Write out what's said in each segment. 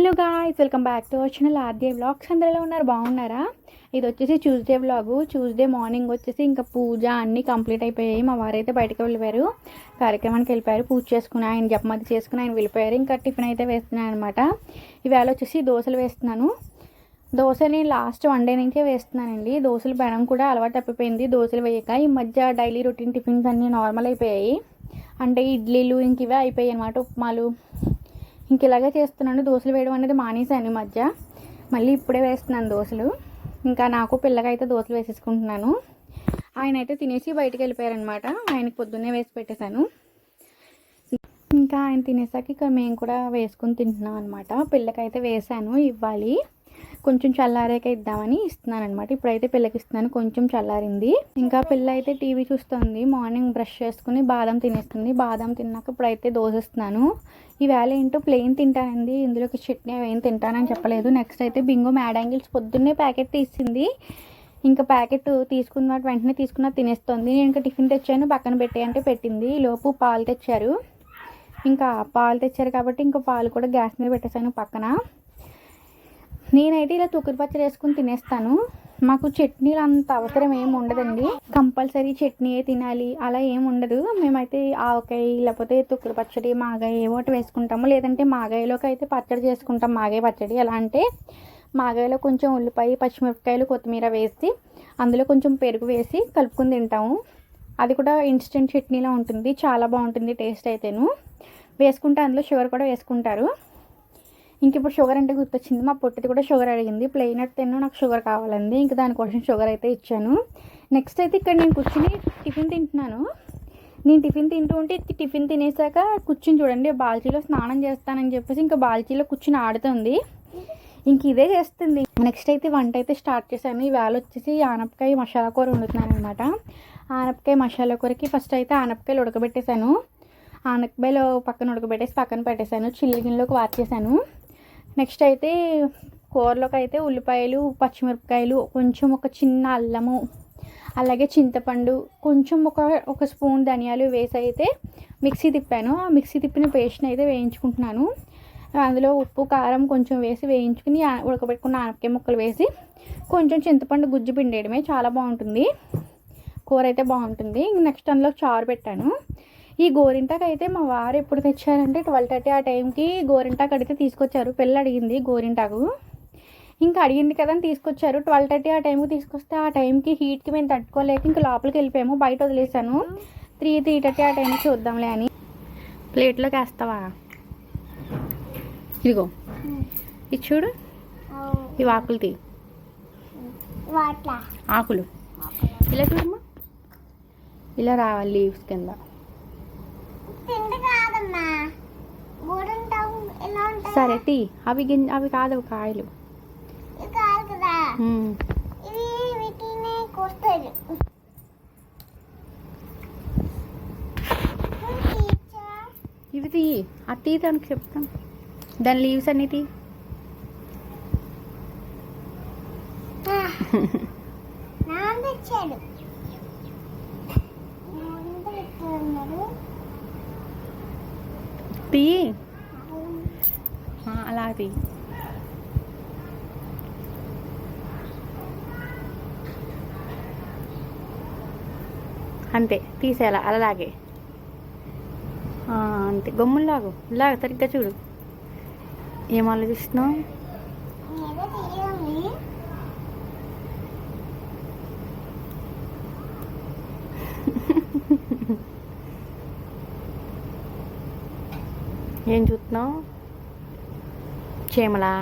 Hello guys welcome back to వచ్చిన ఆద్య అందరిలో ఉన్నారు? బాగున్నారా? ఇది వచ్చేసి ట్యూస్డే వ్లాగు ట్యూస్డే మార్నింగ్ వచ్చేసి ఇంకా పూజ అన్నీ కంప్లీట్ అయిపోయాయి. మా వారైతే బయటకు వెళ్ళిపోయారు. కార్యక్రమానికి వెళ్ళిపోయారు. పూజ చేసుకుని ఆయన జపమతి చేసుకుని ఆయన వెళ్ళిపోయారు. ఇంకా టిఫిన్ అయితే వేస్తున్నాను అనమాట ఈవేళ వచ్చేసి దోశలు వేస్తున్నాను. దోశని లాస్ట్ వన్ డే నుంచే వేస్తున్నానండి. దోశలు బెడం కూడా అలవాటు తప్పిపోయింది. దోశలు వేయక ఈ మధ్య డైలీ రొటీన్ టిఫిన్స్ అన్నీ నార్మల్ అయిపోయాయి. అంటే ఇడ్లీలు ఇంక ఇవే అయిపోయాయి అనమాట ఉప్మాలు ఇంక ఇలాగే చేస్తున్నాను. దోశలు వేయడం అనేది మానేశాను ఈ మధ్య. మళ్ళీ ఇప్పుడే వేస్తున్నాను దోశలు. ఇంకా నాకు పిల్లకైతే దోశలు వేసేసుకుంటున్నాను. ఆయన అయితే తినేసి బయటికి వెళ్ళిపోయారనమాట ఆయనకు పొద్దున్నే వేసి పెట్టేశాను. ఇంకా ఆయన తినేసాక ఇక మేము కూడా వేసుకుని తింటున్నాం అనమాట పిల్లకైతే వేసాను ఇవ్వాలి. కొంచెం చల్లారాక ఇద్దామని ఇస్తున్నాను అనమాట ఇప్పుడైతే పిల్లకి ఇస్తున్నాను. కొంచెం చల్లారింది. ఇంకా పిల్ల అయితే టీవీ చూస్తుంది. మార్నింగ్ బ్రష్ చేసుకుని బాదం తినేస్తుంది. బాదం తిన్నాక ఇప్పుడైతే దోసేస్తున్నాను ఈవేళ ఏంటో ప్లెయిన్ తింటానండి ఇందులోకి చట్నీ అవి ఏం తింటానని చెప్పలేదు. నెక్స్ట్ అయితే బింగో మ్యాడ్ యాంగిల్స్ పొద్దున్నే ప్యాకెట్ తీసింది. ఇంకా ప్యాకెట్ తీసుకున్న వెంటనే తీసుకున్న తినేస్తుంది. నేను ఇంకా టిఫిన్ తెచ్చాను. పక్కన పెట్టే అంటే పెట్టింది. లోపు పాలు తెచ్చారు. ఇంకా పాలు తెచ్చారు కాబట్టి ఇంకా పాలు కూడా గ్యాస్ మీద పెట్టేశాను పక్కన. నేనైతే ఇలా తుక్కరి పచ్చడి వేసుకుని తినేస్తాను. మాకు చట్నీలు అంత అవసరం ఏమి ఉండదండి. కంపల్సరీ చట్నీ తినాలి అలా ఏమి ఉండదు. మేమైతే ఆవకాయ లేకపోతే తుక్కరి పచ్చడి మాగాయ ఏవో ఒకటి వేసుకుంటాము. లేదంటే మాగాయలోకి అయితే పచ్చడి చేసుకుంటాం. మాగాయ పచ్చడి ఎలా అంటే మాగాయలో కొంచెం ఉల్లిపాయ పచ్చిమిరపకాయలు కొత్తిమీర వేసి అందులో కొంచెం పెరుగు వేసి కలుపుకుని తింటాము. అది కూడా ఇన్స్టెంట్ చట్నీలా ఉంటుంది. చాలా బాగుంటుంది టేస్ట్ అయితేను. వేసుకుంటే అందులో షుగర్ కూడా వేసుకుంటారు. ఇంక ఇప్పుడు షుగర్ అంటే గుర్తొచ్చింది. మా పొట్టిది కూడా షుగర్ అడిగింది. ప్లెయిన్ తిన్నా నాకు షుగర్ కావాలండి ఇంక దానికోసం షుగర్ అయితే ఇచ్చాను. నెక్స్ట్ అయితే ఇక్కడ నేను కూర్చుని టిఫిన్ తింటున్నాను. నేను టిఫిన్ తింటూ ఉంటే టిఫిన్ తినేసాక కూర్చుని చూడండి. బాల్చీలో స్నానం చేస్తానని చెప్పేసి ఇంకా బాల్చీలో కూర్చుని ఆడుతుంది. ఇంక ఇదే చేస్తుంది. నెక్స్ట్ అయితే వంట అయితే స్టార్ట్ చేశాను. ఈవేళ వచ్చేసి ఆనపకాయ మసాలా కూర వండుతున్నాను అనమాట ఆనపకాయ మసాలా కూరకి ఫస్ట్ అయితే ఆనపకాయలు ఉడకబెట్టేశాను. ఆనపకాయలు పక్కన ఉడకబెట్టేసి పక్కన పెట్టేశాను. చిల్లి గిన్నెలోకి వార్చేశాను. నెక్స్ట్ అయితే కూరలోకి అయితే ఉల్లిపాయలు పచ్చిమిరపకాయలు కొంచెం ఒక చిన్న అల్లము అలాగే చింతపండు కొంచెం ఒక ఒక స్పూన్ ధనియాలు వేసి అయితే మిక్సీ తిప్పాను. ఆ మిక్సీ తిప్పిన పేస్ట్ని అయితే వేయించుకుంటున్నాను. అందులో ఉప్పు కారం కొంచెం వేసి వేయించుకుని ఉడకబెట్టుకున్న ఆనపకాయ ముక్కలు వేసి కొంచెం చింతపండు గుజ్జు పిండేయడమే చాలా బాగుంటుంది. కూర అయితే బాగుంటుంది. నెక్స్ట్ అందులో చారు పెట్టాను. ఈ గోరింటాకు అయితే మా వారు ఎప్పుడు తెచ్చారంటే ట్వెల్వ్ థర్టీ ఆ టైంకి గోరింటాకు అడిగితే తీసుకొచ్చారు. పిల్ల అడిగింది గోరింటాకు. ఇంకా అడిగింది కదా అని తీసుకొచ్చారు. ట్వెల్వ్ థర్టీ ఆ టైంకి తీసుకొస్తే ఆ టైంకి హీట్కి మేము తట్టుకోలేక ఇంకా లోపలికి వెళ్ళిపోయాము. బయట వదిలేసాను త్రీ త్రీ థర్టీ ఆ టైంకి చూద్దాంలే అని. ప్లేట్లోకి వేస్తావా ఇదిగో. ఇది చూడు. ఇవి ఆకులు తీ. ఆకులు. ఇలా చూడమ్మా. ఇలా రావాలి లీవ్స్ కింద తిండి కాదమ్మా గూడుంటావు ఎలా ఉంటాయి సరే తీ అవి గిం అవి కాదు కాయలు ఇవి తీ. అది తీ దానికి చెప్తాను దాని లీవ్స్ అన్ని తీ. తీ ఆ, అలా తీ అంతే తీసేయాల అలాగే ఆ, అంతే గమ్ములాగు ఇలాగ సరిగ్గా చూడు ఏం ఆలోచిస్తున్నావు ఏదో తీయండి ఏం చూస్తున్నావు చీమలా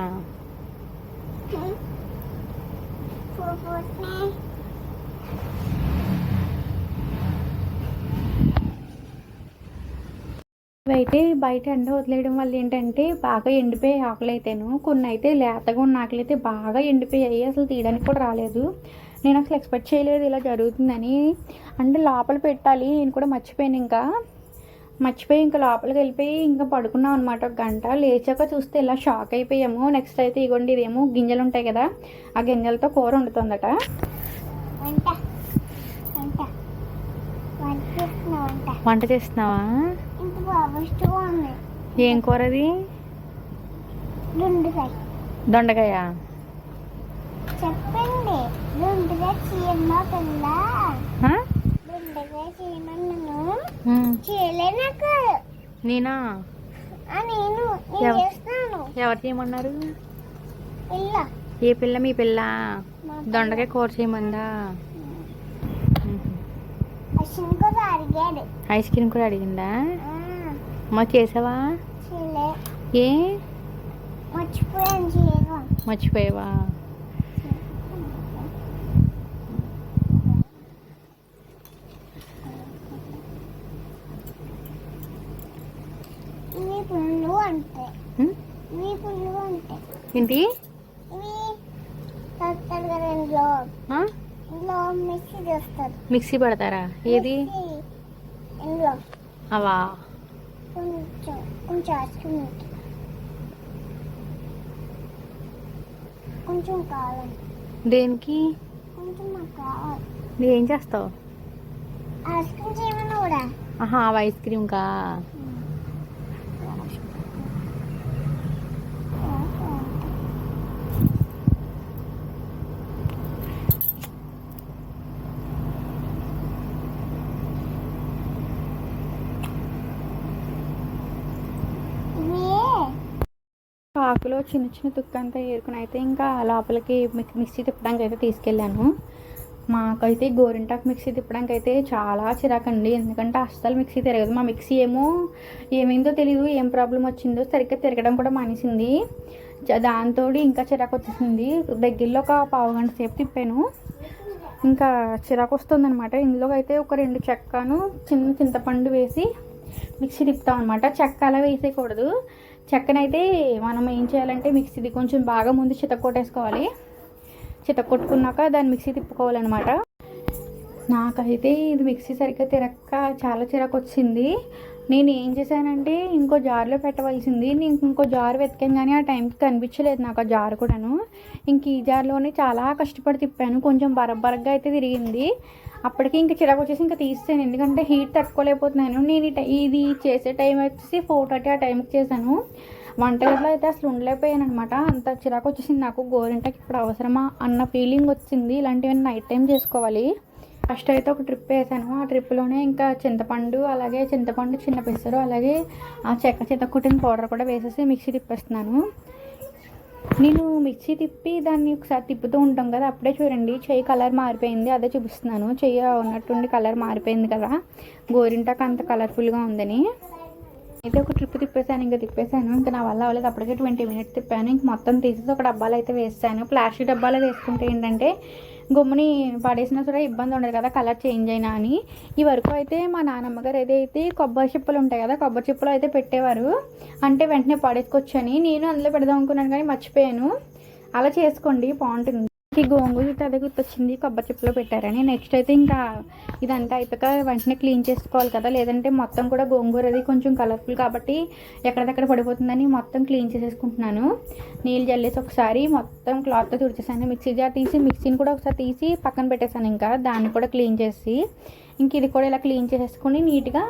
ఇవైతే బయట ఎండ వదిలేయడం వల్ల ఏంటంటే బాగా ఎండిపోయే ఆకులు అయితేను కొన్ని అయితే లేతగా ఉన్న ఆకులు అయితే బాగా ఎండిపోయాయి. అసలు తీయడానికి కూడా రాలేదు. నేను అసలు ఎక్స్పెక్ట్ చేయలేదు ఇలా జరుగుతుందని. అంటే లోపల పెట్టాలి నేను కూడా మర్చిపోయాను ఇంకా. మర్చిపోయి ఇంకా లోపలికి వెళ్ళిపోయి ఇంకా పడుకున్నాం అనమాట ఒక గంట లేచాక చూస్తే ఇలా షాక్ అయిపోయాము. నెక్స్ట్ అయితే ఇగోండి ఇదేమో గింజలు ఉంటాయి కదా ఆ గింజలతో కూర వండుతుందట. వంట. వంట. వంట చేస్తున్నా వంట? వంట చేస్తున్నావా? ఏం కూర అది దొండకాయ. దొండకాయ చెప్పండి నేనా? ఎవరు చేయమన్నారు? ఏ పిల్ల? మీ పిల్ల? దొండకాయ కూర చేయమందా? ఐస్ క్రీమ్ కూడా అడిగిందా? మా చేసావా? ఏ? మర్చిపోయావా? అంటాయి? ఇవి అంటాయి ఏంటి? ఇవి కదా ఇంట్లో? ఇంట్లో మిక్సీ చేస్తారు. మిక్సీ పడతారా? ఏది? ఇంట్లో అవా? కొంచెం కొంచెం ఐస్క్రీమ్ కొంచెం కావాలి దేనికి? కొంచెం నాకు కావాలి. నువ్వు ఏం చేస్తావు? ఐస్ క్రీమ్ చేయమన్నా కూడా ఆహా ఐస్ క్రీమ్ కా ఇవి ఆకులో చిన్న చిన్న తుక్క అంతా ఏరుకుని అయితే ఇంకా లోపలికి మిక్సీ తిప్పడానికి అయితే తీసుకెళ్ళాను. మాకైతే గోరింటాకు మిక్సీ తిప్పడానికి అయితే చాలా చిరాకండి. ఎందుకంటే అస్సలు మిక్సీ తిరగదు. మా మిక్సీ ఏమో ఏమైందో తెలియదు ఏం ప్రాబ్లం వచ్చిందో సరిగ్గా తిరగడం కూడా మానేసింది. దాంతో ఇంకా చిరాకు వచ్చేసింది. దగ్గరలో ఒక పావు గంట సేపు తిప్పాను. ఇంకా చిరాకు వస్తుందన్నమాట. ఇందులోకి అయితే ఒక రెండు చెక్కను చిన్న చింతపండు వేసి మిక్సీ తిప్పుతాం అనమాట చెక్క అలా వేసేయకూడదు. చెక్కనైతే మనం ఏం చేయాలంటే మిక్సీది కొంచెం బాగా ముందు చితక్కొట్టేసుకోవాలి. చితక్కొట్టుకున్నాక దాన్ని మిక్సీ తిప్పుకోవాలన్నమాట. నాకైతే ఇది మిక్సీ సరిగ్గా తిరక్క చాలా చిరాకు వచ్చింది నేను ఏం చేశానంటే ఇంకో జార్లో పెట్టవలసింది. నేను ఇంకో జార్ వెతికాను కానీ ఆ టైంకి కనిపించలేదు నాకు ఆ జార్ కూడాను. ఇంక ఈ జార్లోనే చాలా కష్టపడి తిప్పాను. కొంచెం బరబ్బరగ్గా అయితే తిరిగింది. అప్పటికి ఇంకా చిరాకు వచ్చేసి ఇంకా తీస్తాను ఎందుకంటే హీట్ తట్టుకోలేకపోతున్నాను. నేను టై- ఇది చేసే టైం వచ్చేసి ఫోర్ థర్టీ ఆ టైంకి చేశాను. వంటగదిలో అయితే అసలు ఉండలేకపోయాను అనమాట అంత చిరాకు వచ్చేసింది నాకు. గోరింటకి ఇప్పుడు అవసరమా అన్న ఫీలింగ్ వచ్చింది. ఇలాంటివి నైట్ టైం చేసుకోవాలి. ఫస్ట్ అయితే ఒక ట్రిప్ వేసాను. ఆ ట్రిప్లోనే ఇంకా చింతపండు అలాగే చింతపండు చిన్న పెసరు అలాగే ఆ చెక్క చెత్త కుట్టిన పౌడర్ కూడా వేసేసి మిక్సీ తిప్పేస్తున్నాను. నేను మిక్సీ తిప్పి దాన్ని ఒకసారి తిప్పుతూ ఉంటాం కదా అప్పుడే చూడండి చెయ్యి కలర్ మారిపోయింది అదే చూపిస్తున్నాను. చెయ్యి ఉన్నట్టుండి కలర్ మారిపోయింది కదా గోరింటాకు అంత కలర్ఫుల్గా ఉందని. అయితే ఒక ట్రిప్ తిప్పేశాను ఇంకా తిప్పేశాను ఇంకా నా వల్ల అవ్వలేదు. అప్పటికే ట్వంటీ మినిట్స్ తిప్పాను ఇంక మొత్తం తీసేసి ఒక డబ్బాలు అయితే వేసాను. ప్లాస్టిక్ డబ్బాలో వేసుకుంటే ఏంటంటే గమ్ముని పడేసినా కూడా ఇబ్బంది ఉండదు కదా కలర్ చేంజ్ అయినా అని. ఈ వరకు అయితే మా నాన్నమ్మ గారు ఏదైతే కొబ్బరి చిప్పలు ఉంటాయి కదా కొబ్బరి చిప్పలు అయితే పెట్టేవారు. అంటే వెంటనే పడేసుకొచ్చని నేను అందులో పెడదాం అనుకున్నాను కానీ మర్చిపోయాను. అలా చేసుకోండి బాగుంటుంది. ఈ గోంగూర చుట్టూ అదే గుర్తొచ్చింది. కొబ్బరి చెప్పులో పెట్టారని. నెక్స్ట్ అయితే ఇంకా ఇదంతా అయిపోయాక వెంటనే క్లీన్ చేసుకోవాలి కదా. లేదంటే మొత్తం కూడా గోంగూర అది కొంచెం కలర్ఫుల్ కాబట్టి ఎక్కడిదక్కడ పడిపోతుందని మొత్తం క్లీన్ చేసేసుకుంటున్నాను. నీళ్ళు జల్లేసి ఒకసారి మొత్తం క్లాత్తో తుడిచేసాను. మిక్సీ జార్ తీసి మిక్సీని కూడా ఒకసారి తీసి పక్కన పెట్టేశాను ఇంకా. దాన్ని కూడా క్లీన్ చేసి. ఇంక ఇది కూడా ఇలా క్లీన్ చేసేసుకొని నీట్గా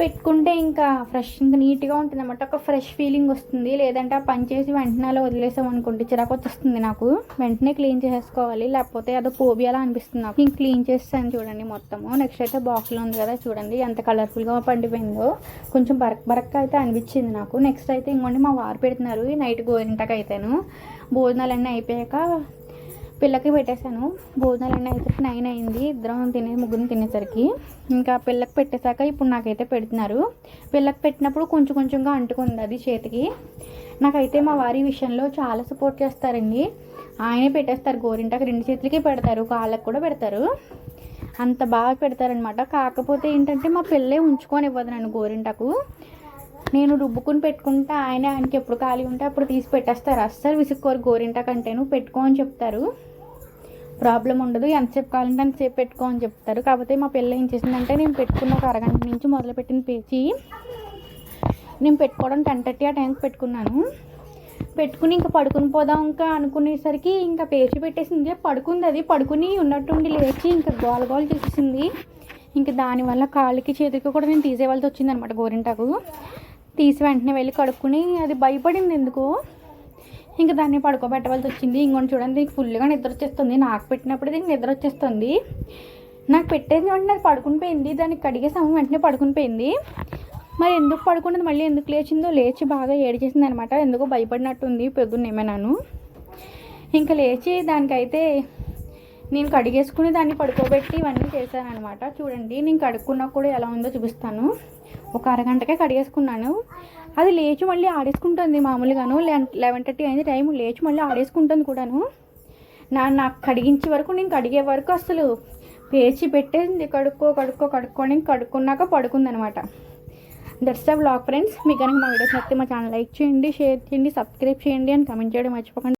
పెట్టుకుంటే ఇంకా ఫ్రెష్ ఇంకా నీట్గా ఉంటుంది అనమాట ఒక ఫ్రెష్ ఫీలింగ్ వస్తుంది. లేదంటే ఆ పని చేసి వెంటనే అలా వదిలేసాం అనుకోండి చిరాకు వచ్చేస్తుంది నాకు. వెంటనే క్లీన్ చేసేసుకోవాలి. లేకపోతే అదో పోబియాలా అనిపిస్తుంది నాకు. నేను క్లీన్ చేస్తాను చూడండి మొత్తము నెక్స్ట్ అయితే బాక్స్లో ఉంది కదా చూడండి. ఎంత కలర్ఫుల్గా పండిపోయిందో. కొంచెం బరక్ బరక్ అయితే అనిపించింది నాకు. నెక్స్ట్ అయితే ఇంకోండి మా వారు పెడుతున్నారు. ఈ నైట్ గోరింటకు అయితేను. భోజనాలన్నీ అయిపోయాక పిల్లకి పెట్టేశాను. భోజనాలు అన్నీ అయితే నైన్ అయింది. ఇద్దరం తినే ముగ్గురు తినేసరికి. ఇంకా పిల్లకి పెట్టేశాక ఇప్పుడు నాకైతే పెడుతున్నారు. పిల్లకి పెట్టినప్పుడు కొంచెం కొంచెంగా అంటుకుంది అది చేతికి. నాకైతే మా వారి విషయంలో చాలా సపోర్ట్ చేస్తారండి. ఆయనే పెట్టేస్తారు. గోరింటాకు రెండు చేతులకి పెడతారు. కాళ్ళకు కూడా పెడతారు. అంత బాగా పెడతారనమాట కాకపోతే ఏంటంటే మా పిల్లే ఉంచుకొని ఇవ్వదు నన్ను గోరింటాకు. నేను రుబ్బుకుని పెట్టుకుంటే ఆయన ఆయనకి ఎప్పుడు ఖాళీ ఉంటే అప్పుడు తీసి పెట్టేస్తారు. అస్సలు విసుక్కోరు గోరింటాకు అంటే నువ్వు పెట్టుకో అని చెప్తారు. ప్రాబ్లం ఉండదు ఎంతసేపు కావాలంటే అంతసేపు పెట్టుకో అని చెప్తారు. కాకపోతే మా పిల్ల ఏం చేసిందంటే నేను పెట్టుకున్న ఒక అరగంట నుంచి మొదలుపెట్టిన పేచి నేను పెట్టుకోవడం టెన్ థర్టీ ఆ టైంకి పెట్టుకున్నాను. పెట్టుకుని ఇంకా పడుకుని పోదాం ఇంకా అనుకునేసరికి ఇంకా పేచి పెట్టేసింది. పడుకుంది అది. పడుకుని ఉన్నట్టుండి లేచి ఇంకా గోల గోల చేసేసింది. ఇంకా దానివల్ల కాళ్ళకి చేతికి కూడా నేను తీసేవాళ్ళతో వచ్చింది అనమాట గోరింటాకు. తీసి వెంటనే వెళ్ళి కడుక్కుని అది భయపడింది ఎందుకో. ఇంకా దాన్ని పడుకోబెట్టవలసి వచ్చింది ఇంకొని చూడండి దీనికి ఫుల్గా నిద్ర వచ్చేస్తుంది నాకు పెట్టినప్పుడు దీనికి నిద్ర వచ్చేస్తుంది నాకు పెట్టేది వెంటనే అది పడుకుని పోయింది. దానికి సమయం వెంటనే పడుకుని పోయింది. మరి ఎందుకు పడుకున్నది? మళ్ళీ ఎందుకు లేచిందో? లేచి బాగా ఏడిచేసింది అనమాట ఎందుకో భయపడినట్టుంది పొద్దున్న ఏమైనాను ఇంకా లేచి దానికైతే నేను కడిగేసుకుని దాన్ని పడుకోబెట్టి ఇవన్నీ చేశాను అనమాట చూడండి నేను కడుక్కున్నా కూడా ఎలా ఉందో చూపిస్తాను. ఒక అరగంటకే కడిగేసుకున్నాను. అది లేచి మళ్ళీ ఆడేసుకుంటుంది మామూలుగాను. లెవెన్ థర్టీ అయింది టైం లేచి మళ్ళీ ఆడేసుకుంటుంది కూడాను. నా నాకు కడిగించే వరకు నేను కడిగే వరకు అసలు పేచి పెట్టేసింది. కడుక్కో కడుక్కో కడుక్కొని కడుక్కున్నాక పడుకుంది అనమాట దట్స్ ద బ్లాగ్ ఫ్రెండ్స్ మీకు కనుక మా వీడియోస్ నచ్చితే మా ఛానల్ లైక్ చేయండి షేర్ చేయండి సబ్స్క్రైబ్ చేయండి అని కమెంట్ చేయడం మర్చిపోకండి.